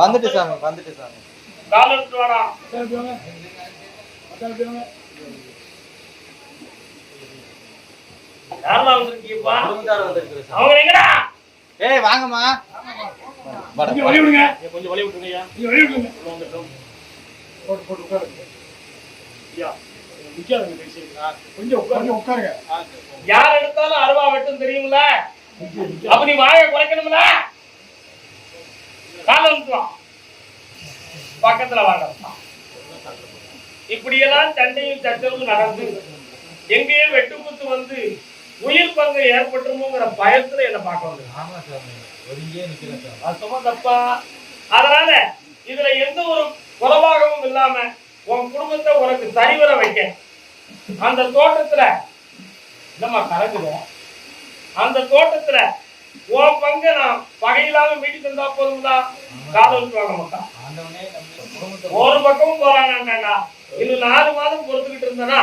வந்துட்டு சாமி வந்துட்டு சாமி. கால் எடுத்து வாடா. யாரெல்லாம் வந்திருக்கீங்கப்பா குடும்பத்தார் வந்திருக்குது சாமி. அவங்க எங்கடா? ஏய் வாங்கம்மா. வாடா. வழி விடுங்க. கொஞ்சம் வழி விடுங்க. வந்துட்டோம். போட்டு போட்டு உட்காருங்க. ஐயா கொஞ்சம் உட்காருங்க. உட்காருங்க. யார் எடுத்தாலும் அருவா வெட்டும் தெரியுங்கள அப்ப நீ வாய குறைக்கணும்ல? கால வந்துடும் பக்கத்துல வாங்க இப்படியெல்லாம் சண்டையும் சச்சரவும் நடந்து எங்கேயோ வெட்டுக்குத்து வந்து உயிர் பங்கு ஏற்பட்டுருமோங்கிற பயத்துல என்ன பார்க்க வந்து தப்பா? அதனால இதுல எந்த ஒரு குறவாகவும் இல்லாம உன் குடும்பத்தை உனக்கு சரிவர வைக்க அந்த தோட்டத்துல என்னம்மா கலக்குத? அந்த தோட்டத்துல உன் பங்கு நான் பகையில்லாம மீட்டி தந்தா போதுங்களா காதல் மாட்டான் ஒரு பக்கமும் போறாங்கடா இன்னும் நாலு மாதம் பொறுத்துக்கிட்டு இருந்தனா?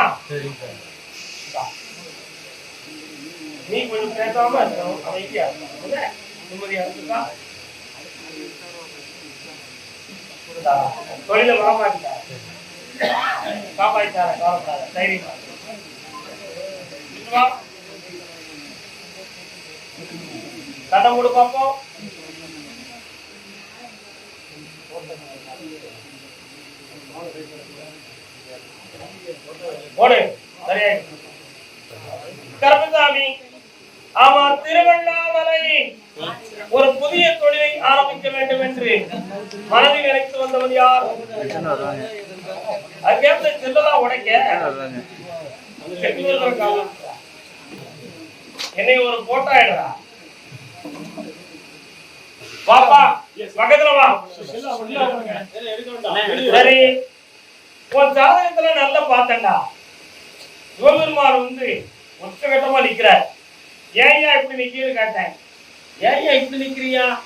நீ கொஞ்சம் பேசாம இருக்கணும் அமைதியா இருக்கணும். நிம்மதியா இருக்குதா? தொழில காப்பாத்திட்டா காப்பாத்திட்டார கவலைப்படாத தைரியமா கண்ணை மூடு போடு கருப்பசாமி ஆமா திருவண்ணாமலை. ஒரு புதிய தொழிலை ஆரம்பிக்க வேண்டும் என்று மனதில் நினைத்து வந்தவன் யார்? அதுக்கேற்ற செல்லலாம் உடைக்க. என்னை ஒரு போட்டோ எடுறா? பாப்பா பக்கத்துல வா. சரி. உன் ஜாதகத்துல நல்லா பார்த்தேன்டா. சிவபெருமான் வந்து உச்சகட்டமா நிக்கிறார். ஏன் இப்படி நிக்கிறேன்னு கேட்டேன். ஏன் இப்படி நிக்கிறியா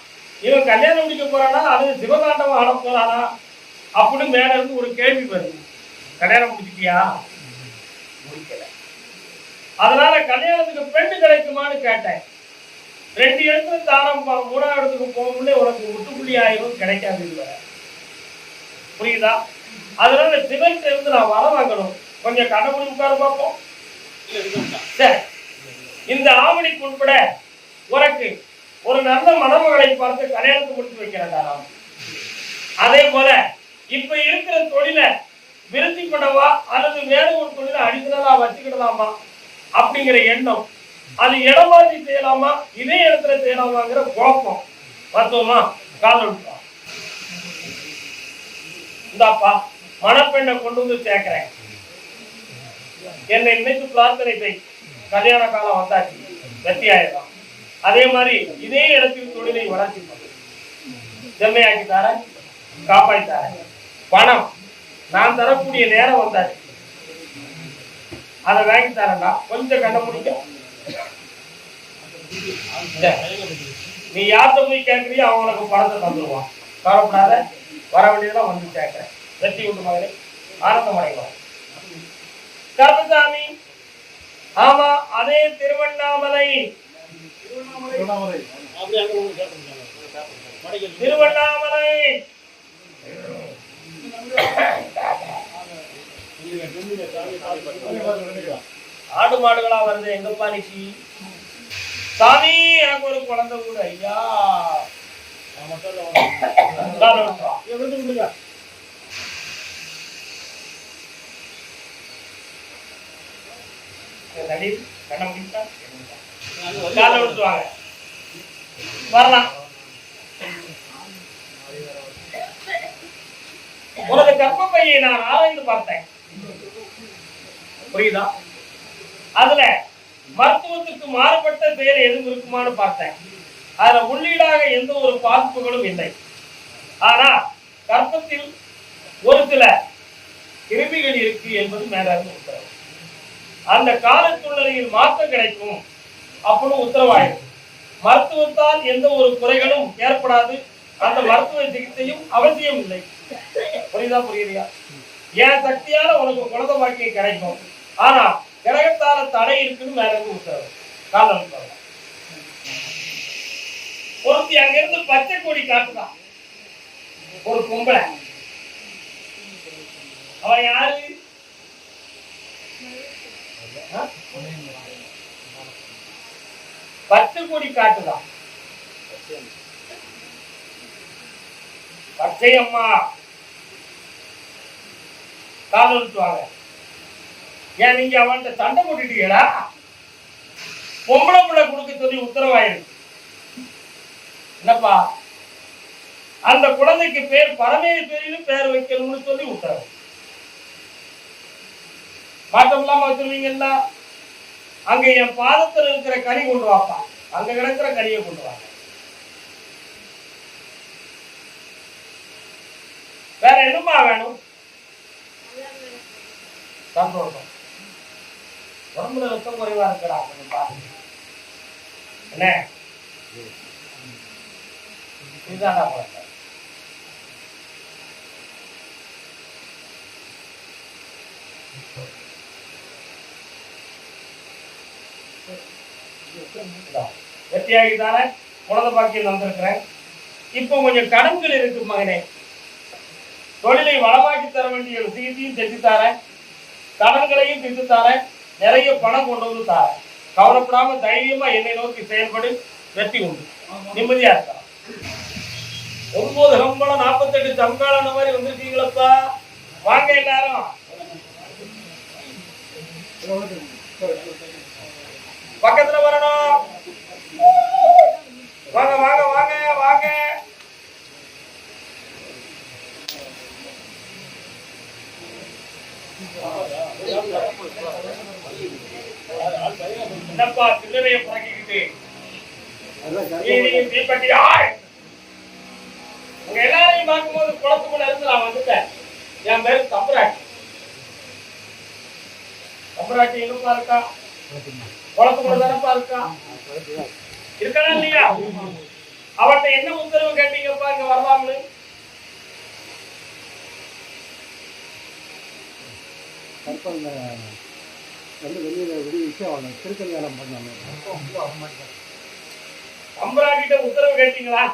இவன் கல்யாணம் முடிக்க போறானா? அல்லது சிவகாண்டவம் ஆட போறானா? அப்படின்னு மேல இருந்து ஒரு கேள்வி வருது. கல்யாணம் முடிச்சிட்டியா? முடிக்கல. அதனால கல்யாணத்துக்கு பெண்ணு கிடைக்குமான்னு கேட்டேன். ரெண்டு இடத்துல தாரம் பா- மூணாவது இடத்துக்கு போகணும்னே உனக்கு முட்டுப்புள்ளி ஆயிரம் கிடைக்காது புரியுதா? அதனால சிவன் இருந்து நான் வர வாங்கணும். கொஞ்சம் கடவுள் உட்கார பார்ப்போம் சரி இந்த ஆவணிக்கு உட்பட உனக்கு ஒரு நல்ல மணமகளை பார்த்து கல்யாணத்தை முடித்து வைக்கிறேன் அதே போல இப்ப இருக்கிற தொழிலை விருத்தி பண்ணவா அல்லது வேற ஒரு தொழிலை அடிக்கிறதா வச்சுக்கிடலாமா அப்படிங்கிற எண்ணம் அது இடம் மாற்றி செய்யலாமா? இதே இடத்துல செய்யலாமாங்கிற குழப்பம். பார்த்தோமா கால இந்தாப்பா மணப்பெண்ணை கொண்டு வந்து சேர்க்கிறேன். என்னை நினைத்து பிரார்த்தனை செய். கல்யாண காலம் வந்தாச்சு. வெற்றி ஆயிடலாம் அதே மாதிரி இதே இடத்தில் தொழிலை வளர்ச்சி பண்ணு செம்மையாக்கி தர காப்பாற்றி தர பணம். நான் தரக்கூடிய நேரம் வந்தாச்சு. அதை வாங்கி தரேன்டா. கொஞ்சம் கண்டுபிடிக்கும் நீ யார்கிட்ட போய் கேட்கறியோ அவங்களுக்கு பணத்தை தந்துடுவான் கவலைப்படாத வர வேண்டியதெல்லாம் வந்து கேட்கிறேன். வெற்றி உண்டு மகளே ஆனந்தம் அடைவான் கருப்பசாமி ஆமா அதே திருவண்ணாமலை. மடைக்கு திருவண்ணாமலை. ஆடு மாடுகளா வருது எங்கப்பா நிக்கி? சாமி எனக்கு ஒரு குழந்தை கூட ஐயா. வரலாம். உனது கர்ப்பப்பையை நான் ஆராய்ந்து பார்த்தேன். புரியுதா? அதுல மருத்துவத்துக்கு மாறுபட்ட செயல் எதுவும் இருக்குமான்னு பார்த்தேன். அதுல உள்ளீடாக எந்த ஒரு பாதிப்புகளும் இல்லை. ஆனா கர்ப்பத்தில் ஒரு சில கிருமிகள் இருக்கு என்பது மேலாக உத்தரவு. அந்த காலச்சூழ்நிலையில் மாற்றம் கிடைக்கும் அப்படின்னு உத்தரவாயிடும் மருத்துவத்தால் எந்த ஒரு குறைகளும் ஏற்படாது. அந்த மருத்துவ சிகிச்சையும் அவசியம் இல்லை. புரியுதா புரியுதா என் சக்தியால உனக்கு குழந்தை வாக்கியம் கிடைக்கும். ஆனா கிரகத்தால தடை இருக்குன்னு வேற எதுவும் உத்தரவு காலம் உத்தரவு. ஒருத்தி அங்கிருந்து பச்சை கொடி காட்டுதான் ஒரு பொம்பளை. அவன் யாரு? பத்து கோடி காட்டுதான் பச்சை அம்மா காதலிச்சுவாங்க. ஏன் நீங்க அவன்கிட்ட சண்டை போட்டுட்டீங்களா? பொம்பளை பிள்ளை கொடுக்க சொல்லி உத்தரவாயிருக்கு என்னப்பா? அந்த குழந்தைக்கு பேர் பரமேஸ்வரின்னு பேர் வைக்கணும்னு சொல்லி உத்தரவு. மாற்றம் இல்லாம வச்சிருவீங்கல்ல? அங்க என் பாதத்துல இருக்கிற கனி கொண்டு வாப்பா. அங்க கிடக்கிற கனியை கொண்டு வாங்க வேற என்னமா வேணும்? சந்தோஷம். உடம்புல ரத்தம் குறைவா இருக்கடா கொஞ்சம் பாருங்க. என்ன? இதுதான்டா குழந்தை வெற்றியாகி தானே குழந்தை பாக்கியம் வந்திருக்கிறேன். இப்போ கொஞ்சம் கடன்கள் இருக்கு மகனே. தொழிலை வளமாக்கி தர வேண்டிய விஷயத்தையும் செஞ்சு தரேன் கடன்களையும் செஞ்சு தரேன் நிறைய பணம் கொண்டு வந்து தரேன். கவலைப்படாம தைரியமா என்னை நோக்கி செயல்படு. வெற்றி உண்டு. நிம்மதியா இருக்கலாம் ஒன்பது சம்பளம் நாற்பத்தெட்டு சம்பளம் அந்த மாதிரி வந்திருக்கீங்களப்பா. வாங்க எல்லாரும். பக்கத்துல வரணும். வாங்க வாங்க வாங்க வாங்க. என்னப்பா சில்லறையை தீப்பெட்டி உங்க எல்லாரையும் பார்க்கும்போது குளத்துக்குள்ள இருந்து நான் வந்துட்டேன். என் பேரு தம்பராட்டி. தம்பராட்டி எங்கப்பா இருக்கா? குளத்துக்குள்ள தானப்பா இருக்கா? இருக்கா இல்லையா? என்ன உத்தரவு கேட்டீங்கப்பா இங்க வரலாம்னு கற்பனை வந்து வெளியில் விடுவிச்சு அவனை திருக்கல்யாணம் பண்ணாங்க தம்பராட்டிட்ட உத்தரவு கேட்டீங்களா?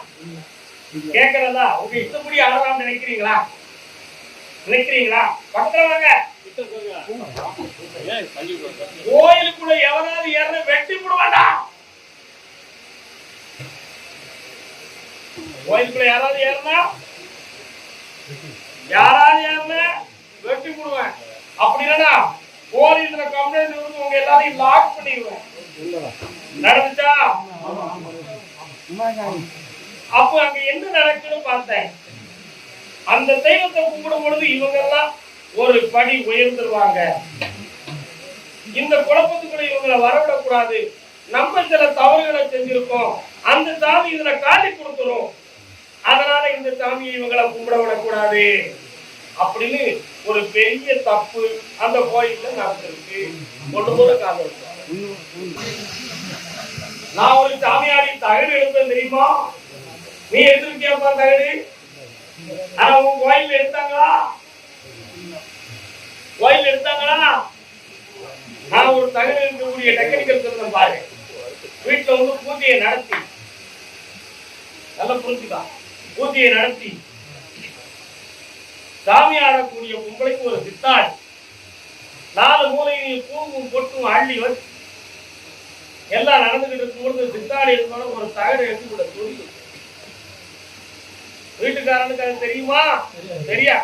கேட்கறதா? உங்க இஷ்டப்படி ஆடலாம்னு நினைக்கிறீங்களா? நினைக்கிறீங்களா? பக்கத்துல வாங்க. கோயிலுக்குள்ள எவனாவது ஏற வெட்டி போடுவாடா கோயிலுக்குள்ள யாராவது ஏறினா? யாராவது ஏறினா வெட்டி போடுவேன். அப்படி இல்லைன்னா போலீஸ்ல கம்ப்ளைண்ட் வந்து உங்க எல்லாரையும் லாக் பண்ணிடுவேன். நடந்துச்சா? அப்ப அங்க என்ன நடக்குன்னு பார்த்தேன். அந்த தெய்வத்தை கும்பிடும் பொழுது இவங்க எல்லாம் ஒரு படி உயர்ந்துருவாங்க. இந்த குழப்பத்துக்குள்ள இவங்களை வரவிடக்கூடாது. நம்ம சில தவறுகளை செஞ்சிருக்கோம். அந்த சாமி இதுல காட்டி கொடுத்துரும். அதனால இந்த சாமியை இவங்களை கும்பிட விடக்கூடாது. அப்படின்னு ஒரு பெரிய தப்பு அந்த கோயில்ல நடந்திருக்கு. ஒன்று கூட காலம் நான் ஒரு சாமியாடி தகடு எடுத்தேன் தெரியுமா? நீ எடுத்திருக்கியப்பா தகடு? ஆனா உன் கோயில் எடுத்தாங்களா? கோயில் எடுத்தாங்களா? நான் ஒரு தகடு இருக்கக்கூடிய டெக்னிக்கல் திருந்தம் பாரு. வீட்டுல வந்து பூஜையை நடத்தி. நல்லா புரிஞ்சுக்கா. பூஜையை நடத்தி. சாமி ஆடக்கூடிய பொம்பளைக்கு ஒரு சித்தாள். நாலு மூலையிலையும் பூவும் பொட்டும் அள்ளி வச்சு எல்லாம் நடந்துகிட்டு இருக்கும்போது சித்தாடி இருந்தாலும் ஒரு தகடு எடுத்து கூட சொல்லி வீட்டுக்காரனுக்கு அது தெரியுமா? தெரியா?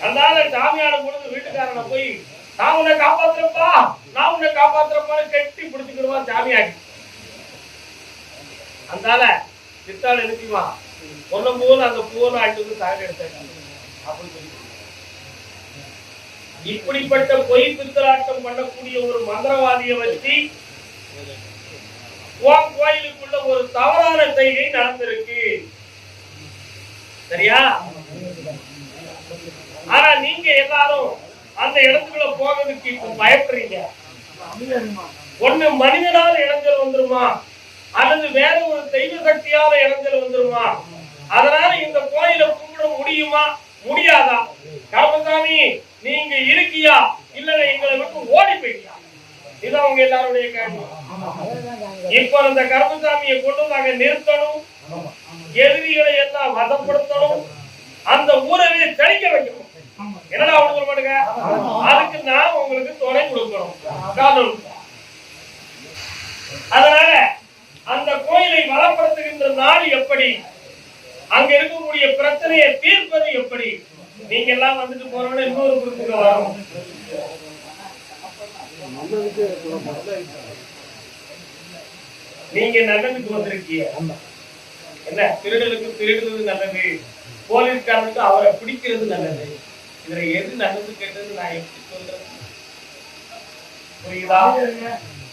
அதனால சாமியாட பொழுது வீட்டுக்காரனை போய் நான் உன்னை காப்பாத்துறப்பா நான் உன்னை காப்பாத்துறப்பான்னு கட்டி பிடிச்சுக்கிடுவான் சாமியாடி. அதனால சித்தாள் நினைக்குமா சொல்லும் போது அந்த பூவில் வந்து தகடு எடுத்தாங்க இப்படிப்பட்ட பொய் பித்தலாட்டம் பண்ணக்கூடிய ஒரு மந்திரவாதியை வச்சு உன் கோயிலுக்குள்ள ஒரு தவறான செய்கை நடந்திருக்கு. சரியா? ஆனா நீங்க எல்லாரும் அந்த இடத்துக்குள்ள போகிறதுக்கு இப்ப பயப்படுறீங்க. ஒண்ணு மனிதனால இளைஞர் வந்துருமா? அல்லது வேற ஒரு தெய்வ சக்தியால இளைஞர் வந்துருமா? அதனால இந்த கோயிலை கும்பிட முடியுமா? முடியாதா? கருமசாமி நீங்க இருக்கியா? இல்ல எங்களை விட்டு ஓடி போயிட்டியா? இது அவங்க எல்லாருடைய கேள்வி. இப்ப அந்த கருமசாமியை கொண்டு நாங்க நிறுத்தணும் எதிரிகளை எல்லாம் வசப்படுத்தணும் அந்த ஊரவே தெளிக்க வைக்கணும். என்னடா அவங்க சொல்ல அதுக்கு நான் உங்களுக்கு துணை கொடுக்கணும். அதனால அந்த கோயிலை வளப்படுத்துகின்ற நாள் எப்படி? அங்க இருக்கக்கூடிய பிரச்சனையை தீர்ப்பது எப்படி? நீங்க எல்லாம் வந்துட்டு போறவன இன்னொரு குரூப்புக்கு வரும். நீங்க நல்லதுக்கு வந்திருக்கீங்க. என்ன? திருடலுக்கு திருடுறது நல்லது. போலீஸ்காரனுக்கு அவரை பிடிக்கிறது நல்லது. இதுல எது நல்லது கேட்டது நான் எப்படி சொல்றேன் புரியுதா?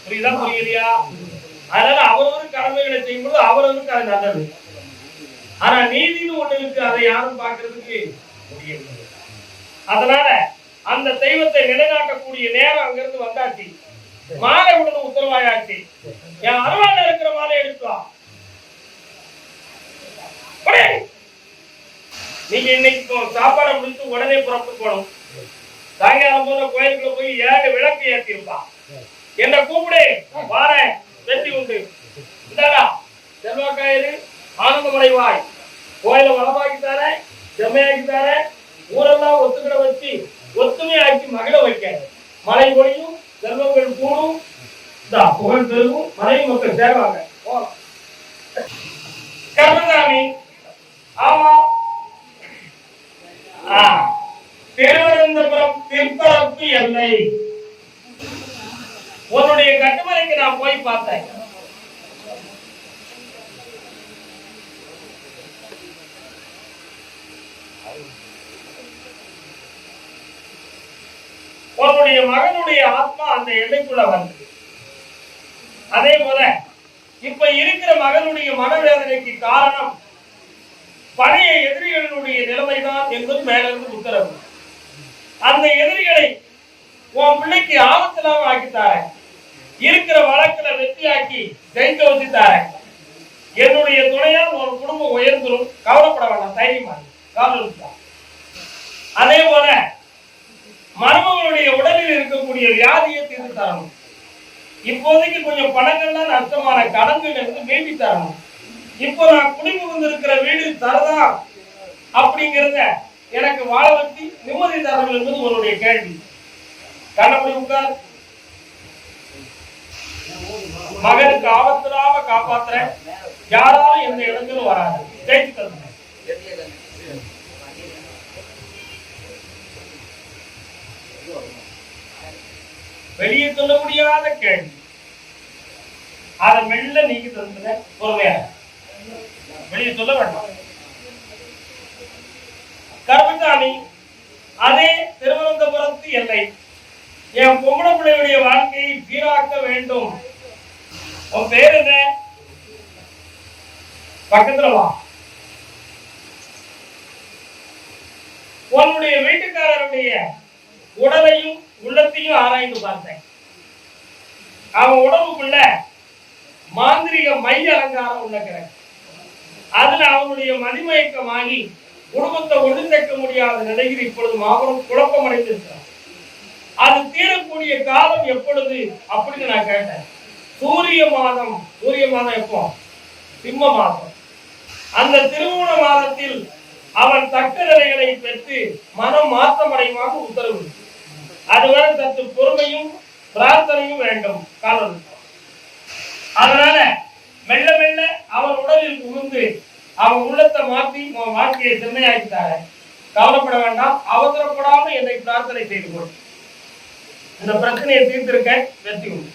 புரியுதா புரியலையா அதனால அவரவர் கடமைகளை செய்யும்போது அவரவருக்கு அது நல்லது. ஆனா நீதினு ஒண்ணு இருக்கு அதை யாரும் பார்க்கறதுக்கு முடியவில்லை. அதனால அந்த தெய்வத்தை நிலைநாட்டக்கூடிய நேரம் அங்கிருந்து வந்தாச்சு. மாலை உடனே உத்தரவாயாச்சு. என் அருவாள் இருக்கிற மாலை எடுக்கலாம் நீங்க இன்னைக்கு சாப்பாடை முடித்து உடனே புறப்பட்டு போகணும். சாயங்காலம் போல கோயிலுக்குள்ள போய் ஏழு விளக்கு ஏற்றிருப்பா என்ன கூப்பிடு. வாரேன். வெற்றி உண்டு. இந்தாடா. செல்வாக்காயிரு. ஆனந்தமடைவாய். கோயிலை வளமாக்கி தரேன் ஊரெல்லாம் ஒத்துக்கிட வச்சு ஒத்துமையாக்கி மகிழ வைக்க மழை பொழியும் செல்வங்கள் கூடும். இந்த புகழ் பெருகும் மனைவி மக்கள் சேர்வாங்க. போலாம். கருமசாமி ஆமா. திருவனந்தபுரம் திருப்பரப்பு எல்லை. உன்னுடைய கட்டுமனைக்கு நான் போய் பார்த்தேன். உன்னுடைய மகனுடைய ஆத்மா அந்த எல்லைக்குள்ள வந்தது. அதே போல இப்ப இருக்கிற மகனுடைய மனவேதனைக்கு காரணம் பழைய எதிரிகளுடைய நிலைமைதான் என்பது மேலிருந்து உத்தரவு. அந்த எதிரிகளை உன் பிள்ளைக்கு ஆபத்தில்லாம ஆக்கித்தார இருக்கிற வழக்குல வெற்றியாக்கி ஜெயிக்க வச்சு என்னுடைய துணையால் உன் குடும்பம் உயர்ந்துடும் கவலைப்பட வேண்டாம் தைரியமா இரு. அதே போல மருமகளுடைய உடலில் இருக்கக்கூடிய வியாதியை தீர்த்து தரணும் இப்போதைக்கு கொஞ்சம் பணங்கள்லாம் நஷ்டமான கடன்கள் இருந்து மீட்டி தரணும் இப்போ நான் குடிபுகுந்து இருக்கிற வீடு தரதா அப்படிங்கிறத எனக்கு வாழ வச்சு நிம்மதி தரணும் என்பது உன்னுடைய கேள்வி. கண்ணபடி உட்கார். மகனுக்கு ஆபத்தில்லாம காப்பாத்துறேன். யாராலும் எந்த இடங்களும் வராது. ஜெயிச்சு தருவேன் வெளியே சொல்ல முடியாத கேள்வி. அதை மெல்ல நீக்கி தந்துட பொறுமையா வெளியே சொல்ல வேண்டாம். கர்மகாணி அதே திருவனந்தபுரத்து எல்லை. என் பொம்பளை பிள்ளையுடைய வாழ்க்கையை சீராக்க வேண்டும். உன் பேர் என்ன? பக்கத்துல வா. உன்னுடைய வீட்டுக்காரருடைய உடலையும் உள்ளத்தையும் ஆராய்ந்து பார்த்தேன். அவன் உடம்புக்குள்ள மாந்திரிக மை அலங்காரம் உள்ளக்கிற அதுல அவனுடைய மதிமயக்கமாகி குடும்பத்தை ஒன்று முடியாத நிலையில் இப்பொழுது மாபெரும் குழப்பம் அடைந்திருக்கிறான் அது தீரக்கூடிய காலம் எப்பொழுது அப்படின்னு நான் கேட்டேன். சூரிய மாதம் சூரிய மாதம் எப்போ? சிம்ம மாதம். அந்த திருமண மாதத்தில் அவன் தக்க நிலைகளை பெற்று மனம் மாற்றமடையுமாக உத்தரவு அதுவரை சற்று பொறுமையும் பிரார்த்தனையும் வேண்டும் காலம் அதனால மெல்ல மெல்ல அவன் உடலில் புகுந்து அவன் உள்ளத்தை மாற்றி உன் வாழ்க்கையை செம்மையாக்கிட்டார கவலைப்பட வேண்டாம் அவசரப்படாம என்னை பிரார்த்தனை செய்து கொள். இந்த பிரச்சனையை தீர்த்திருக்க வெற்றி உண்டு.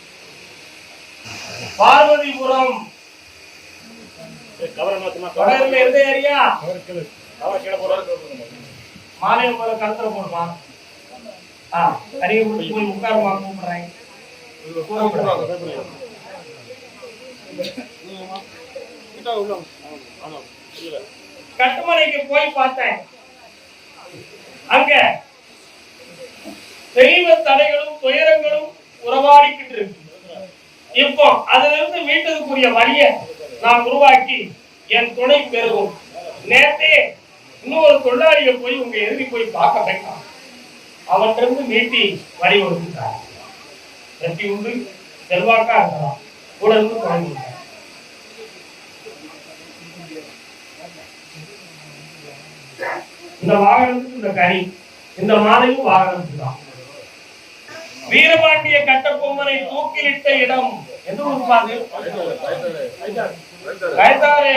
பார்வதிபுரம் தொடர்ல இருந்த போறாரு மாலையை போல கழுத்துல போடுமா? ஆ அரிய போய் உட்காருமா கூப்பிடுறேன். கட்டுமலைக்கு கட்டுமனைக்கு போய் பார்த்தேன். அங்க தெய்வ தடைகளும் துயரங்களும் உறவாடிக்கிட்டு இருக்கு. இப்போ அதுல இருந்து மீட்டதுக்குரிய வழிய நான் உருவாக்கி என் துணை பெருகும் நேரத்தே இன்னொரு தொழிலாளியை போய் உங்க எதிரி போய் பார்க்க வைக்கலாம் அவன்கிட்ட இருந்து மீட்டி வழி கொடுத்துட்டார் வெற்றி உண்டு செல்வாக்கா இருக்கலாம். கூட இருந்து தொடங்கி இந்த வாகனத்துக்கு இந்த கனி இந்த மாலையும் வாகனத்துக்கு தான் வீரபாண்டிய கட்டபொம்மனை தூக்கிலிட்ட இடம் எந்த ஊர் பாது கயத்தாரே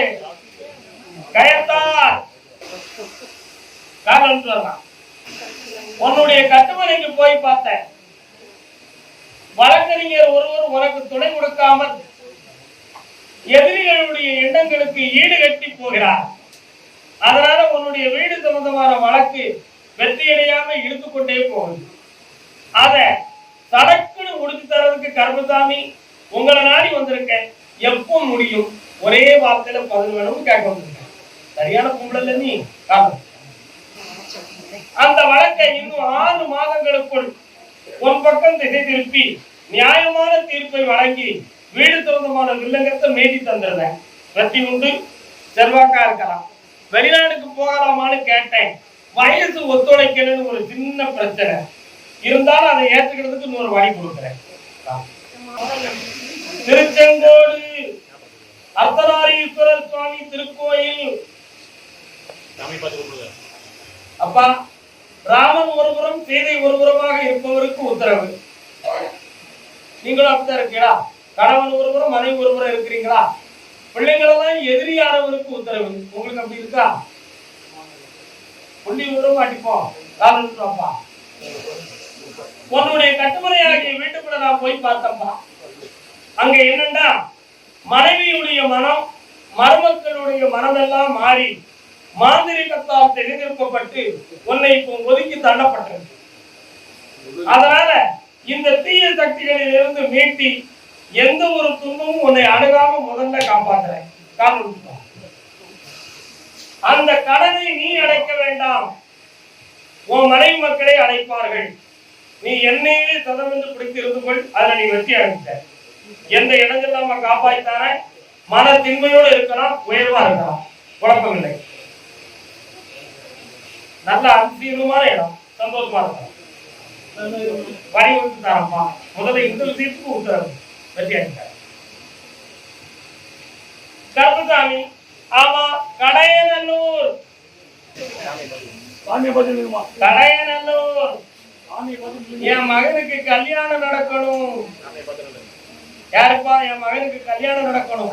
கயத்தார். காரணம் சொல்லலாம். உன்னுடைய கட்டுமனைக்கு போய் பார்த்தேன். வழக்கறிஞர் ஒருவர் உனக்கு துணை கொடுக்காமல் எதிரிகளுடைய எண்ணங்களுக்கு ஈடு கட்டி போகிறார். அதனால உன்னுடைய வீடு சம்பந்தமான வழக்கு வெற்றியடையாம இழுத்து கொண்டே போகுது. அத தடக்குன்னு முடிச்சு தரதுக்கு கர்மசாமி உங்களை நாடி வந்திருக்கேன். எப்போ முடியும்? ஒரே வார்த்தையில பதில் வேணும்னு கேட்க வந்திருக்கேன். சரியான கும்பல நீ? காரணம் அந்த வழக்கை இன்னும் ஆறு மாதங்களுக்குள் உன் பக்கம் திசை திருப்பி நியாயமான தீர்ப்பை வழங்கி வீடு சொந்தமான வில்லங்கத்தை மீட்டி தந்துடுறேன். வெற்றி உண்டு. செல்வாக்கா இருக்கலாம். வெளிநாட்டுக்கு போகலாமான்னு கேட்டேன். வயசு ஒத்துழைக்கணும்னு ஒரு சின்ன பிரச்சனை. இருந்தாலும் அதை ஏற்றுக்கிறதுக்கு இன்னொரு வழி கொடுக்குறேன். திருச்செங்கோடு அர்த்தநாரீஸ்வரர் சுவாமி திருக்கோயில். அப்பா ராமன் ஒருபுறம் சீதை ஒருபுறமாக இருப்பவருக்கு உத்தரவு. நீங்களும் அப்படித்தான் இருக்கீங்களா? கணவன் ஒருபுறம் மனைவி ஒருபுறம் இருக்கிறீங்களா? பிள்ளைங்களெல்லாம் எதிரியானவருக்கு உத்தரவு? உங்களுக்கு அப்படி இருக்கா? புள்ளி விவரம் அடிப்போம் காலப்பா உன்னுடைய கட்டுமனையாகிய வீட்டுக்குள்ள நான் போய் பார்த்தப்பா அங்க என்னண்டா மனைவியுடைய மனம் மருமக்களுடைய மனமெல்லாம் மாறி மாந்திரிகத்தால் தெரிந்திருக்கப்பட்டு உன்னை இப்போ ஒதுக்கி தள்ளப்பட்டிருக்கு அதனால இந்த தீய சக்திகளில் இருந்து மீட்டி எந்த ஒரு துன்பமும் உன்னை அணுகாம முதல்ல காப்பாத்துறேன் காரணம் அந்த கடனை நீ அடைக்க வேண்டாம். உன் மனைவி மக்களை அடைப்பார்கள். நீ என்னையே சதம் என்று பிடித்து இருந்து கொள். நீ வெற்றி அடைந்த எந்த இடங்கள்லாம காப்பாற்றாரன் மன திண்மையோடு இருக்கலாம் உயர்வா இருக்கலாம். குழப்பமில்லை. நல்ல அதிசயமான இடம். சந்தோஷமா இருக்கலாம் வரி விட்டு தரப்பா முதல்ல இந்த விஷயத்துக்கு உத்தரவு வெற்றி அடைத்தார் கருப்புசாமி ஆமா கடையநல்லூர். கடையநல்லூர். என் மகனுக்கு கல்யாணம் நடக்கணும். யாருப்பா என் மகனுக்கு கல்யாணம் நடக்கணும்?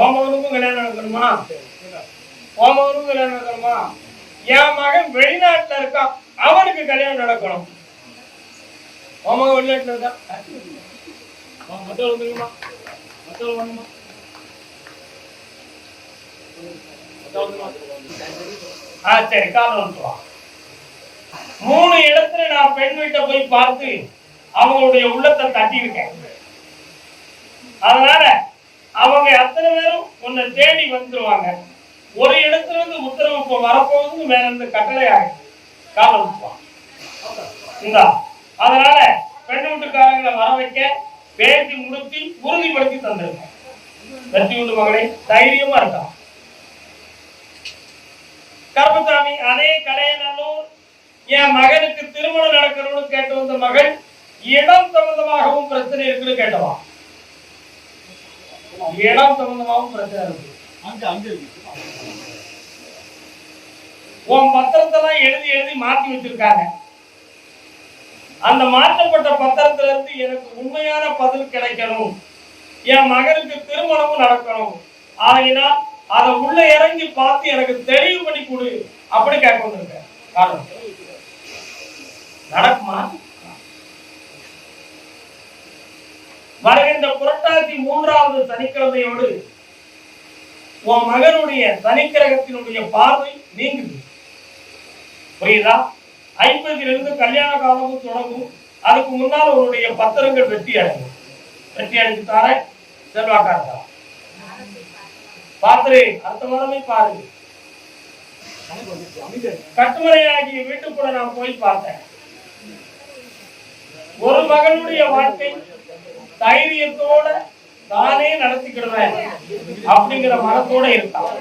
உன் மகனுக்கும் கல்யாணம் நடக்கணுமா? உன் கல்யாணம் நடக்கணுமா? என் மகன் வெளிநாட்டுல இருக்கான் அவனுக்கு கல்யாணம் நடக்கணும். உன் மகன் வெளிநாட்டுல இருக்கான் மத்தவள் வந்துருக்குமா மத்தவள் வரணுமா ஆ சரி காலம் வந்து மூணு இடத்துல நான் பெண் வீட்டை போய் பார்த்து அவங்களுடைய உள்ளத்தை தட்டியிருக்கேன். அதனால அவங்க அத்தனை பேரும் உன்னை தேடி வந்துருவாங்க. ஒரு இடத்துல இருந்து உத்தரவு இப்போ வரப்போகுதுன்னு மேல இருந்து கட்டளை ஆகிடுச்சு காலம் வந்து இந்தா அதனால பெண் வீட்டுக்காரங்களை வர வைக்க பேசி முடித்து உறுதிப்படுத்தி தந்திருக்கோம் வெற்றி உண்டு மகளே தைரியமா இருக்கான். கருப்பசாமி அதே கடையநல்லூர் என் மகனுக்கு திருமணம் நடக்கணும்னு கேட்டு வந்த மகள் இடம் சம்பந்தமாகவும் பிரச்சனை இருக்குன்னு கேட்டவா? இடம் சம்பந்தமாகவும் பிரச்சனை இருக்கு. உன் பத்திரத்தெல்லாம் எழுதி எழுதி மாத்தி வச்சிருக்காங்க. அந்த மாற்றப்பட்ட பத்திரத்துல இருந்து எனக்கு உண்மையான பதில் கிடைக்கணும். என் மகனுக்கு திருமணமும் நடக்கணும். ஆகையினால் அதை உள்ள இறங்கி பார்த்து எனக்கு தெளிவு பண்ணி கொடு அப்படி கேட்க வந்திருக்கேன். காரணம்? நடக்குமா? வருகின்ற புரட்டாசி மூன்றாவது சனிக்கிழமையோடு உன் மகனுடைய தனிக்கிரகத்தினுடைய பார்வை நீங்குது. புரியுதா? ஐம்பதிலிருந்து கல்யாண காலமும் தொடங்கும். அதுக்கு முன்னால் உன்னுடைய பத்திரங்கள் வெற்றி அடையும். வெற்றி அடைஞ்சு தார செல்வாக்காரா பாத்திரே அடுத்த மாதமே பாருங்க கட்டுமனையாகிய வீட்டுக்குள்ள நான் போய் பார்த்தேன். ஒரு மகனுடைய வாழ்க்கை தைரியத்தோட தானே நடத்திக்கிடுவேன் அப்படிங்கிற மனத்தோட இருக்கான்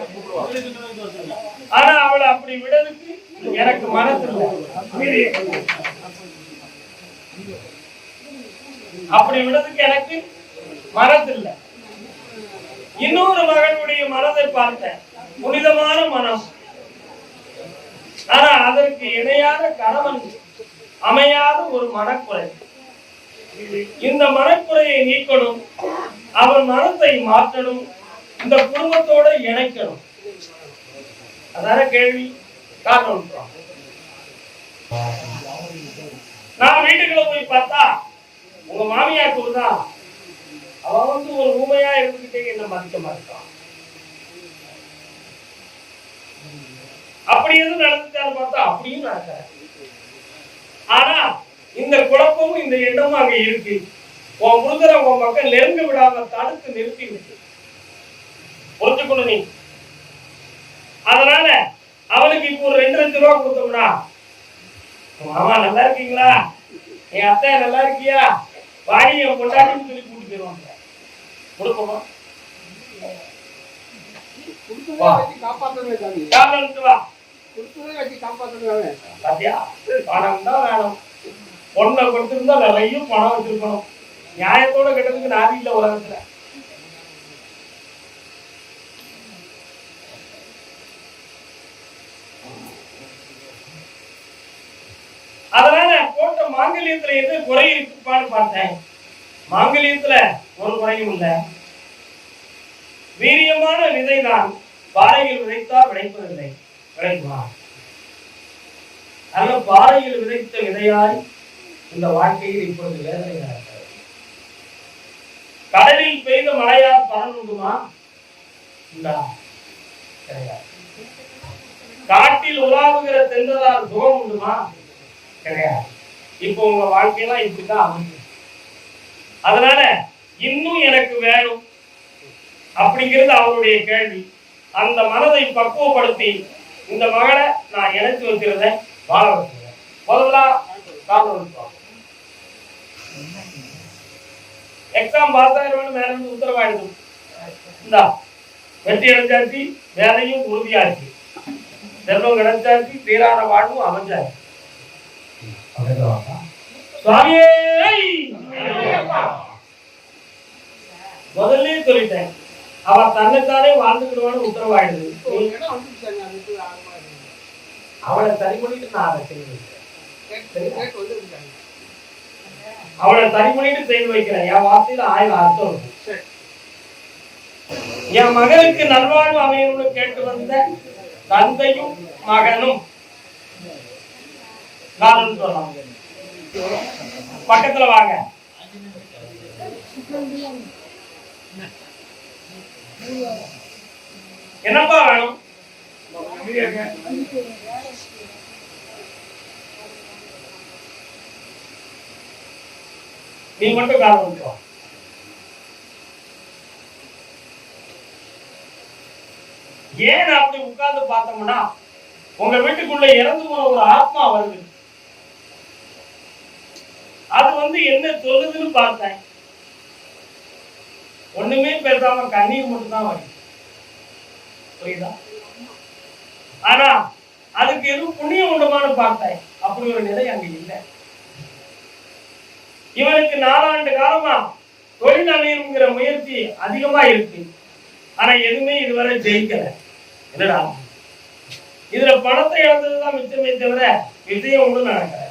ஆனா அவளை அப்படி விடதுக்கு எனக்கு மனசு அப்படி விடதுக்கு எனக்கு மனதில்ல இல்லை இன்னொரு மகனுடைய மனதை பார்த்தேன். புனிதமான மனம். ஆனா அதற்கு இணையான கணவன் அமையாத ஒரு மனக்குறை. இந்த மனக்குறையை நீக்கணும் அவன் மனத்தை மாற்றணும் இந்த குடும்பத்தோட இணைக்கணும். அதான கேள்வி. காரணம் நான் வீட்டுக்குள்ள போய் பார்த்தா உங்க மாமியார் சொல்றா அவ வந்து ஒரு ஊமையா இருந்துகிட்டே என்ன மதிக்க மாட்டான் அப்படி எதுவும் நடந்துச்சான்னு பார்த்தா அப்படியும் நடக்கல. ஆனா இந்த குழப்பமும் இந்த எண்ணமும் அங்க இருக்கு. உன் முருகரை உன் மக்கள் நெருங்க விடாம தடுத்து நிறுத்தி விட்டு புரிஞ்சுக்கணும் நீ அதனால அவனுக்கு இப்போ ஒரு ரெண்டு லட்சம் ரூபா கொடுத்தோம்னா மாமா நல்லா இருக்கீங்களா? என் அத்தை நல்லா இருக்கியா? வாடி என் பொண்டாட்டின்னு சொல்லி கூட்டி போயிருவாங்க கொடுப்போமா. காப்பாற்றவே கொடுத்ததை வச்சு காப்பாற்றவே பாத்தியா? பணம் தான் வேணும். பொண்ணை கொடுத்துருந்தா நிறைய பணம் வச்சிருக்கணும். நியாயத்தோட கெட்டதுக்கு நாதி இல்லை உலகத்துல. அதனால போட்ட மாங்கல்யத்துல எது குறை இருக்குப்பான்னு பார்த்தேன். மாங்கல்யத்துல ஒரு குறையும் இல்லை. வீரியமான விதை நான் பாறையில் விதைத்தா விளைப்பதில்லை. விளைக்குமா? நல்ல பாறையில் விதைத்த விதையாய் இந்த வாழ்க்கையில் இப்பொழுது வேதனை நடக்கிறது கடலில் பெய்த மழையால் பலன் உண்டுமா கிடையாது. காட்டில் உலாவுகிற தென்றதால் சுகம் உண்டுமா? கிடையாது. இப்போ உங்க வாழ்க்கையெல்லாம் இப்படிதான் அமையும் அதனால இன்னும் எனக்கு வேணும் அப்படிங்கிறது அவருடைய கேள்வி. அந்த மனதை பக்குவப்படுத்தி இந்த மகளை நான் இணைச்சு வச்சிருந்தேன் வாழ வச்சிருந்தேன் முதல்ல காரணம் எக்ஸாம் பாஸ் ஆயிடுவேன் மேல இருந்து இந்தா வெற்றி அடைஞ்சாச்சு வேலையும் உறுதியாச்சு. செல்வம் கிடைச்சாச்சு சீரான வாழ்வும் அமைஞ்சாச்சு. சுவாமியே! முதல்ல சொல்லிட்டேன். அவ தன்னைத்தானே வாழ்ந்துக்கிடுவான்னு உத்தரவாயிடுது. அவளை சரி பண்ணிட்டு நான் அதை செய்வேன். வைக்கிறேன் தனி அவளை சரி பண்ணிட்டு செய்து வைக்கிறேன் என் வார்த்தையில ஆயிரம் அர்த்தம் இருக்கு. என் மகனுக்கு நல்வாழ்வு அமையணும்னு கேட்டு வந்த தந்தையும் மகனும் நானும் சொல்லலாம். பக்கத்துல வாங்க. என்னப்பா வேணும்? நீ மட்டும் காரணம் வந்துடும் ஏன் அப்படி உட்கார்ந்து பார்த்தோம்னா உங்க வீட்டுக்குள்ள இறந்து போன ஒரு ஆத்மா வருது. அது வந்து என்ன சொல்லுதுன்னு பார்த்தேன். ஒண்ணுமே பேசாம கண்ணீர் மட்டும் தான் வருது புரியுதா? ஆனா அதுக்கு எதுவும் புண்ணியம் உண்டுமான்னு பார்த்தேன். அப்படி ஒரு நிலை அங்க இல்லை. இவனுக்கு நாலாண்டு காலமா தொழில் அமையணுங்கிற முயற்சி அதிகமா இருக்கு ஆனா எதுவுமே இதுவரை ஜெயிக்கல. என்னடா? இதுல பணத்தை இழந்ததுதான் மிச்சமே தவிர விஜயம் ஒண்ணும் நடக்கல.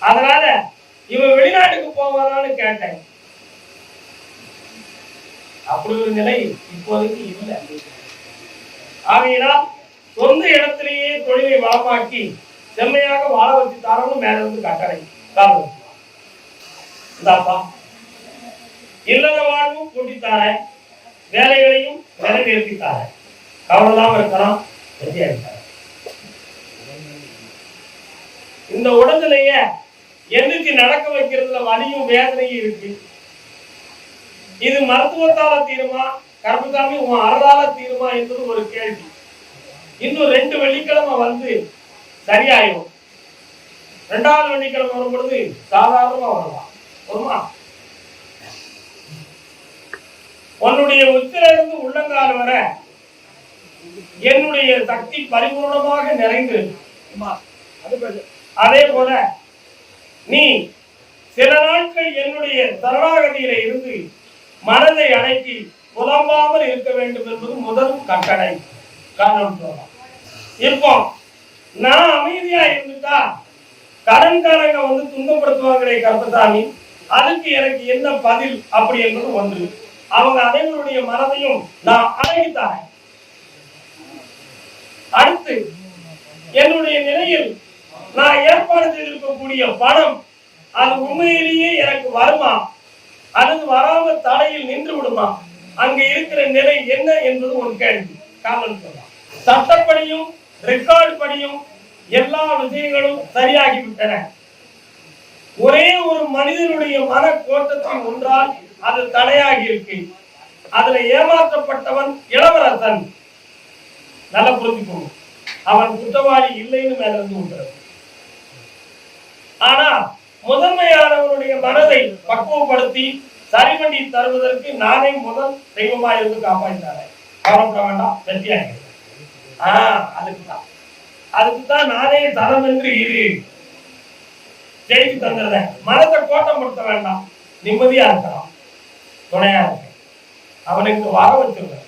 அதனால இவன் வெளிநாட்டுக்கு போவானான்னு கேட்டேன். அப்படி ஒரு நிலை இப்போதைக்கு இல்லை. ஆகையினால் சொந்த இடத்திலேயே தொழிலை வளமாக்கி செம்மையாக வாழ வச்சு தரணும் மேல இருந்து கட்டளை. காரணம் இந்தாப்பா. இல்லத வாழ்வும் கூட்டித்தார வேலைகளையும் நிறைவேற்றித்தார தாரேன். கவலை வெற்றியா இந்த உடம்புலய எந்திரிச்சு நடக்க வைக்கிறதுல வலியும் வேதனையும் இருக்கு. இது மருத்துவத்தால தீருமா? கர்மசாமி உன் அறதால தீருமா என்பது ஒரு கேள்வி. இன்னும் ரெண்டு வெள்ளிக்கிழமை வந்து சரியாயிடும் ரெண்டாவது வெள்ளிக்கிழமை வரும் பொழுது சாதாரணமா வரலாம். வருமா உன்னுடைய உச்சிலிருந்து உள்ளங்கால் வர என்னுடைய சக்தி பரிபூர்ணமாக நிறைந்து. அது போல நீ சில நாட்கள் என்னுடைய சரணாகதியில இருந்து மனதை அடக்கி புலம்பாமல் இருக்க வேண்டும் என்பது முதல் கட்டளை. காரணம் இப்போ நான் அமைதியா இருந்துட்டா கடன்காரங்க வந்து துன்பப்படுத்துவாங்களே கருப்பசாமி. அதுக்கு எனக்கு என்ன பதில் அப்படி என்பது ஒன்று. அவங்க அனைவருடைய மனதையும் நான் அடங்கித்தாரேன் அடுத்து என்னுடைய நிலையில் நான் ஏற்பாடு செய்திருக்கக்கூடிய பணம் அது உண்மையிலேயே எனக்கு வருமா? அல்லது வராம தடையில் நின்று விடுமா? அங்க இருக்கிற நிலை என்ன என்பது ஒரு கேள்வி. காவல் சட்டப்படியும் ரெக்கார்டு படியும் எல்லா விஷயங்களும் சரியாகிவிட்டன. ஒரே ஒரு மனிதனுடைய மன கோட்டத்தில் ஒன்றால் அது தடையாகி இருக்கு. அதுல ஏமாற்றப்பட்டவன் இளவரசன். நல்லா புரிஞ்சுக்கணும் அவன் குற்றவாளி இல்லைன்னு மேல இருந்து ஆனா முதன்மையானவனுடைய மனதை பக்குவப்படுத்தி சரி பண்ணி தருவதற்கு நானே முதல் தெய்வமா இருந்து காப்பாற்றினாரேன் கவலைப்பட வேண்டாம் வெற்றியாக ஆஹ் அதுக்கு தான் நானே தரம் என்று இரு. ஜெயிச்சு மனதை மனத்தை கோட்டப்படுத்த வேண்டாம். நிம்மதியா இருக்கலாம். துணையா இருக்கேன் அவனுக்கு வர வச்சிருக்க